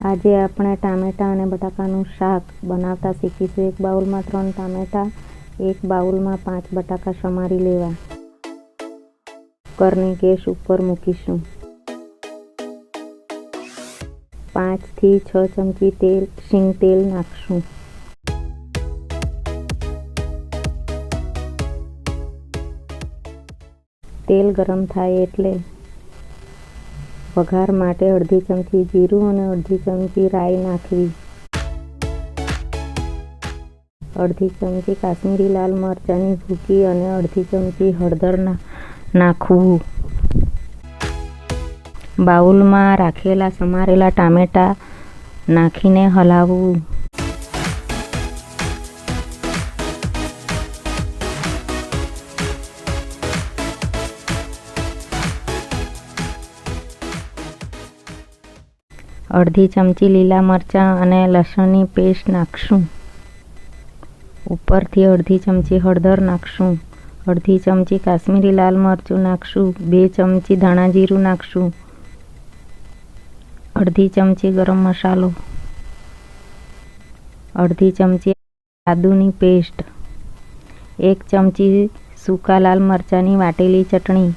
આજે આપણે ટામેટાં અને બટાકાનું શાક બનાવતા શીખીશું. એક બાઉલમાં ત્રણ ટામેટાં, એક બાઉલમાં પાંચ બટાકા સમારી લેવા. કુકરને ગેસ ઉપર મૂકીશું. પાંચથી છ ચમચી તેલ સિંગ તેલ નાખશું. તેલ ગરમ થાય એટલે વઘાર માટે અડધી ચમચી જીરું અને અડધી ચમચી રાઈ નાખવી. અડધી ચમચી કાશ્મીરી લાલ મરચાંની ભૂકી અને અડધી ચમચી હળદર નાખવું. બાઉલમાં રાખેલા, સમારેલા ટામેટાં નાખીને હલાવવું. અડધી ચમચી લીલા મરચાં અને લસણની પેસ્ટ નાખશું. ઉપરથી અડધી ચમચી હળદર નાખશું. અડધી ચમચી કાશ્મીરી લાલ મરચું નાખશું. બે ચમચી ધાણા જીરું નાખશું. અડધી ચમચી ગરમ મસાલો. અડધી ચમચી આદુની પેસ્ટ. એક ચમચી સૂકા લાલ મરચાંની વાટેલી ચટણી.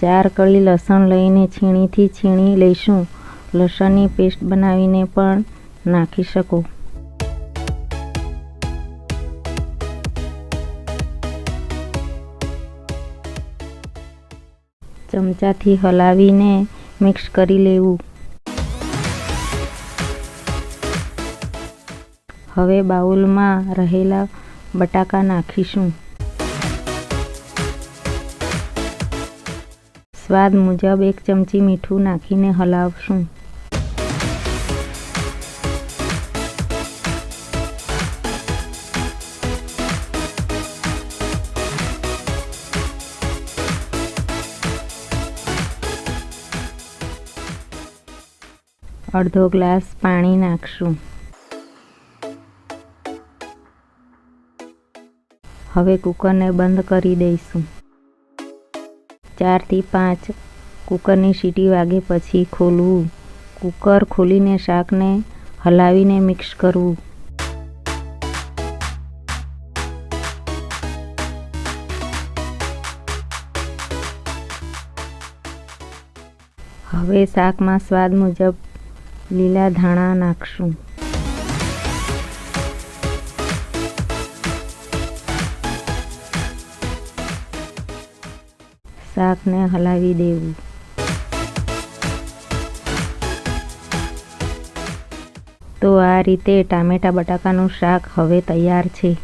ચાર કળી લસણ લઈને છીણીથી છીણી લઈશું. લસણની પેસ્ટ બનાવીને પણ નાખી શકો. ચમચાથી હલાવીને મિક્સ કરી લેવું. હવે બાઉલમાં રહેલા બટાકા નાખીશું. સ્વાદ મુજબ એક ચમચી મીઠું નાખીને હલાવશું. અડધો ગ્લાસ પાણી નાખશું. હવે કૂકરને બંધ કરી દઈશું. ચારથી પાંચ. કૂકરની સીટી વાગે પછી ખોલવું. કુકર ખોલીને શાકને હલાવીને મિક્સ કરવું. હવે શાકમાં સ્વાદ મુજબ લીલા ધાણા નાખશું. શાકને હલાવી દેવું. તો આ રીતે ટામેટા બટાકાનું શાક હવે તૈયાર છે.